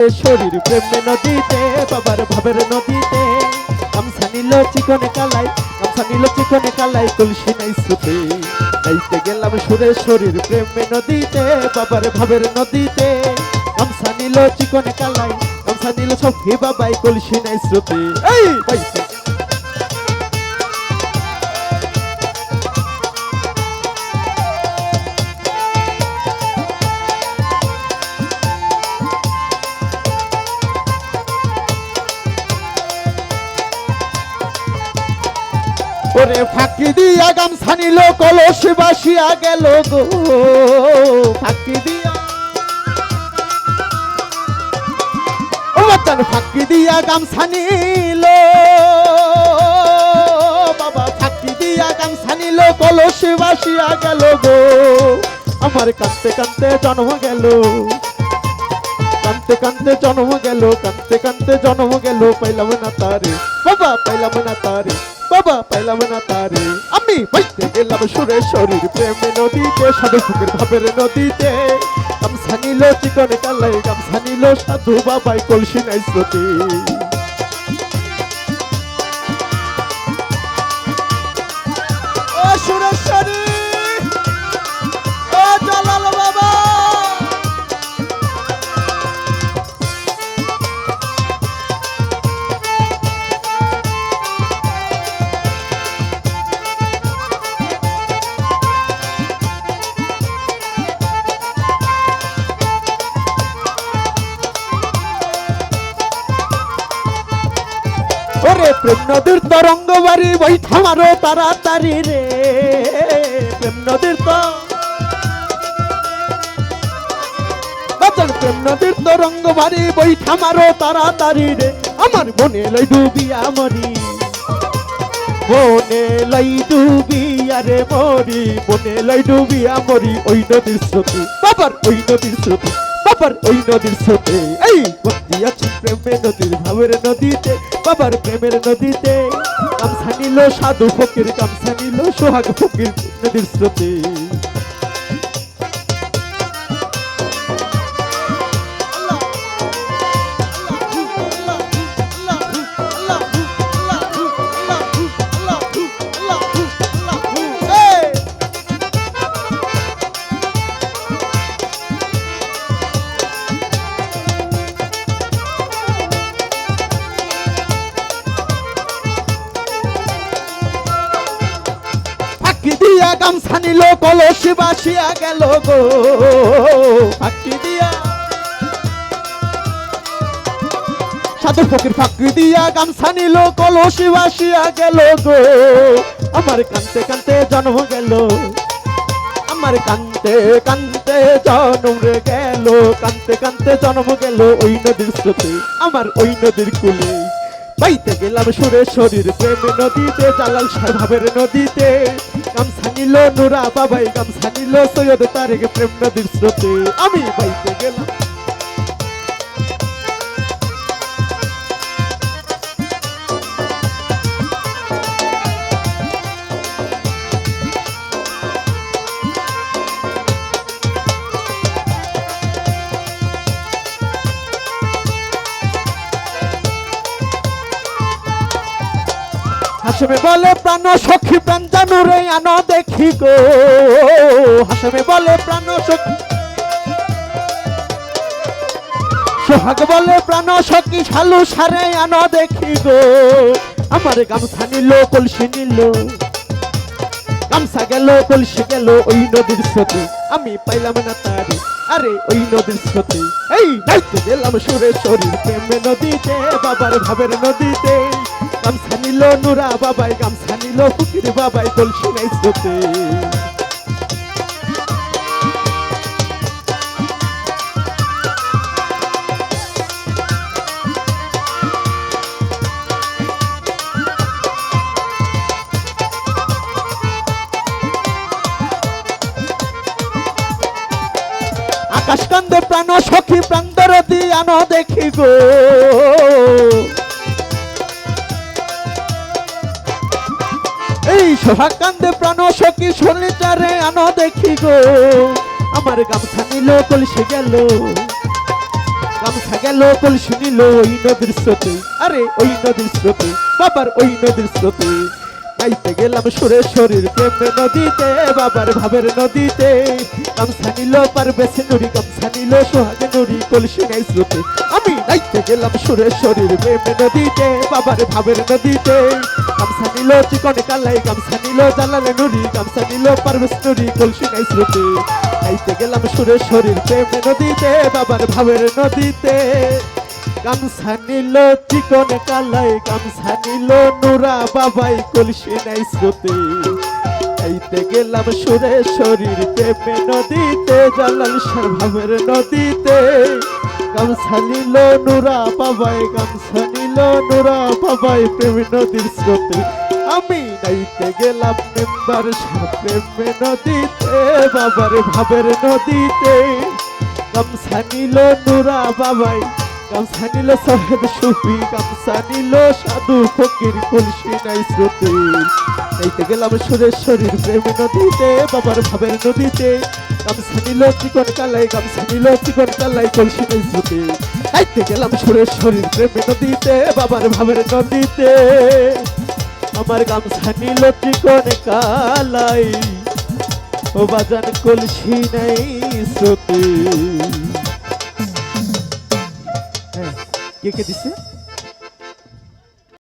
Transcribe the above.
শরীর প্রেমে নদীতে, বাবার ভাবের নদীতে। গামছা নিল চিকনে কালাই, গামছা চিকনে কালাই, তুলসী নাই সুতে। নাইতে গেলাম সুরে শরীর প্রেমে নদীতে, বাবার ভাবের নদীতে। গামছা নিল চিকনে কালাই, গামছা নিল সখী বাবাই কলসি নাই শ্রুতে এই ফাঁকি দিয়া গামছা নিল কলসি বাসিয়া গেল গো। ফাঁকি দিয়া। বাচ্চান ফাঁকি দিয়া গামছা নিল। বাবা, ফাঁকি দিয়া গামছা নিল কলসি বাসিয়া গেল গো। আমার কাঁদতে কাঁদতে জন্ম গেল। কানতে কানতে জন্ম গেল কানতে কানতে জন্ম গেল, পাইলাম না তারে। বাবা, পাইলাম না তারে। বাবা পাইলাম না তারে। আমি বাইতে গেলাম সুরে শরীর প্রেমে নদীতে, সাধু সুখের ভাবের নদীতে। গামছা নিল চিকনে কালাই, গামছা নিল সাধু বাবাই কলসি নাই স্রোতে। প্রেম নদীর তরঙ্গ বাড়ি বৈঠা মারো তাড়াতাড়ি রে প্রেম নদীর তো প্রেম নদীর তরঙ্গ বাড়ি বৈঠা মারো তাড়াতাড়ি রে, আমার মনে লই ডুবিয়া মরি মনে লই ডুবিয়া রে মরি, মনে লই ডুবিয়া মরি ওই নদীর স্রোতে, বাবার ওই নদীর স্রোতে, বাবার ওই নদীর স্রোতে। এই বন্দি আছি প্রেমের নদীর ভাবের নদীতে বাবার প্রেমের নদীতে কামসা নিল সাধু ফকির কামসা নিল সোহাগ ফকির নদীর স্রোতে। ফাঁকি দিয়া গামছা নিল কলসি বাসিয়া গেল গো। ফাঁকি দিয়া। সাধু ফকির ফাঁকি দিয়া গামছা নিল কলসি বাসিয়া গেল গো। আমার কানতে কানতে জন্ম গেল। আমার কানতে কানতে জন্ম গেল। কানতে কানতে জন্ম গেল ওই নদীর স্রোতে, আমার ওই নদীর কুলে। বাইতে গেলাম সুরে শরীর প্রেম নদীতে, জালাল সার ভাবের নদীতে। গামছা নিল নুরা বাবাই গামছা নিল সৈয়দ তারেক প্রেম নদীর স্রোতে। আমি বাইতে গেলাম। হাসমে বলে প্রাণ, সখী প্রাণ জানু রে আনো দেখি গো। হাসমে বলে প্রাণ, সখী। সোহাগ বলে প্রাণ, সখী শালু সারে আনো দেখি গো। আমার গামছা নিল, কলসি নিল। গামছা গেল, কলসি গেল, ওই নদীর স্রোতে। আমি পাইলাম না তারে, আরে ওই নদীর স্রোতে। এই, নাইতে গেলাম সুরে শরীর প্রেমে নদীতে, বাবার ভাবের নদীতে। গামছা নিল নুরা বাবাই, গামছা নিল ফকির বাবাই কলসি নাই স্রোতে আকাশ কান্দে প্রাণ সখী প্রাণ দরদি আনো এই সোহাগ কান্দে প্রাণ সখী শরীরে আনো দেখি গো। আমার গামছা নিল, কলসে গেল। গামছা গেল, কলসে নিল, ওই নদীর স্রোতে। আরে, ওই নদীর স্রোতে, বাবার ওই নদীর স্রোতে। নাইতে গেলাম সুরে শরীর, প্রেমে নদীতে, বাবার ভাবের নদীতে। গামছা নিল পারবেছে নুরি গামছা নিল সোহাগে নুরি কলসি নাই স্রোতে। আমি নাইতে গেলাম সুরে শরীর, প্রেমে নদীতে, বাবার ভাবের নদীতে। গামছা নিল চিকন কালাই, গামছা নিল জালালে নুরি গামছা নিল পারবেশ নুরি কলসি নাই স্রোতে। নাইতে গেলাম সুরে শরীর, প্রেমে নদীতে, বাবার ভাবের নদীতে। গামছা নিল, চিকন কালাই গামছা নুরা বাবাই কলসি নাই স্রোতে। চাইতে গেলাম সুরে শরীর প্রেমে নদীতে, জালাল সার নদীতে। গামছা নুরা বাবাই গামছা নুরা বাবাই প্রেমে নদীর স্রোতে। আমি নাইতে গেলাম মেম্বার প্রেমে নদীতে, বাবার ভাবের নদীতে। গামছা নিল, নুরা বাবাই গামছা নিল সাহেব সুফি গামছা নিল সাধু ফকির কলসি নাই স্রোতে। এইতে গেলাম সুরেশ্বরীর প্রেম নদীতে, বাবার ভাবের নদীতে। গামছা নিল চিকন কালাই, গামছা নিল চিকন কালাই কলসি নাই স্রোতে। এইতে গেলাম সুরেশ্বরীর প্রেম নদীতে, বাবার ভাবের নদীতে। আমার গামছা নিল চিকন কালাই, ও বাজান কলসি নাই স্রোতে। Gök Ödüsü.